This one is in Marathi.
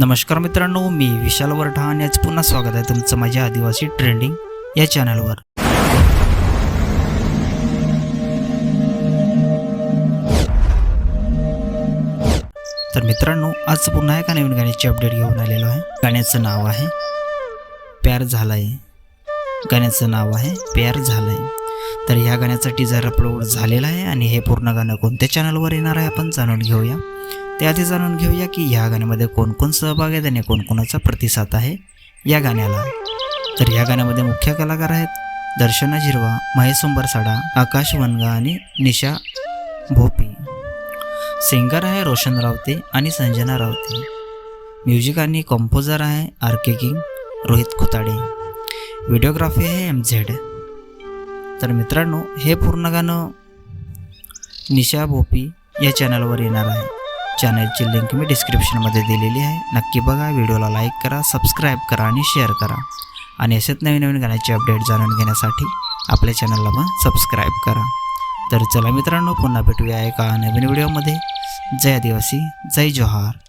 नमस्कार मित्रांनो मी विशाल वरठा आणि आज पुन्हा स्वागत आहे तुमचं माझ्या आदिवासी ट्रेंडिंग या चॅनलवर. तर मित्रांनो आज पुन्हा एका नवीन गाण्याची अपडेट घेऊन आलेलो आहे. गाण्याचं नाव आहे प्यार झालाय. गाण्याचं नाव आहे प्यार झालाय. तर ह्या गाण्याचा टीजर अपलोड झालेला आहे आणि हे पूर्ण गाणं कोणत्या चॅनलवर येणार आहे आपण जाणून घेऊया. त्याआधी जाणून घेऊया की ह्या गाण्यामध्ये कोणकोण सहभाग आहेत आणि कोणकोणाचा प्रतिसाद आहे या गाण्याला. तर या गाण्यामध्ये मुख्य कलाकार आहेत दर्शना झिरवा महेश उंबरसाडा आकाश वनगा आणि निशा भोपी. सिंगर आहे रोशन रावते आणि संजना रावते. म्युझिक आणि कॉम्पोजर आहे R K king Rohit Khutade. Videography आहे एम झेड. तर मित्रांनो हे पूर्ण गाणं निशा भोपी या चॅनलवर येणार आहे. चॅनलची लिंक मी डिस्क्रिप्शनमध्ये दिलेली आहे. नक्की बघा व्हिडिओला लाईक करा सबस्क्राईब करा आणि शेअर करा. आणि असेच नवीन नवीन गाण्याचे अपडेट जाणून घेण्यासाठी आपल्या चॅनलला पण सबस्क्राईब करा. तर चला मित्रांनो पुन्हा भेटूया एका नवीन व्हिडिओमध्ये जय आदिवासी जय जोहार.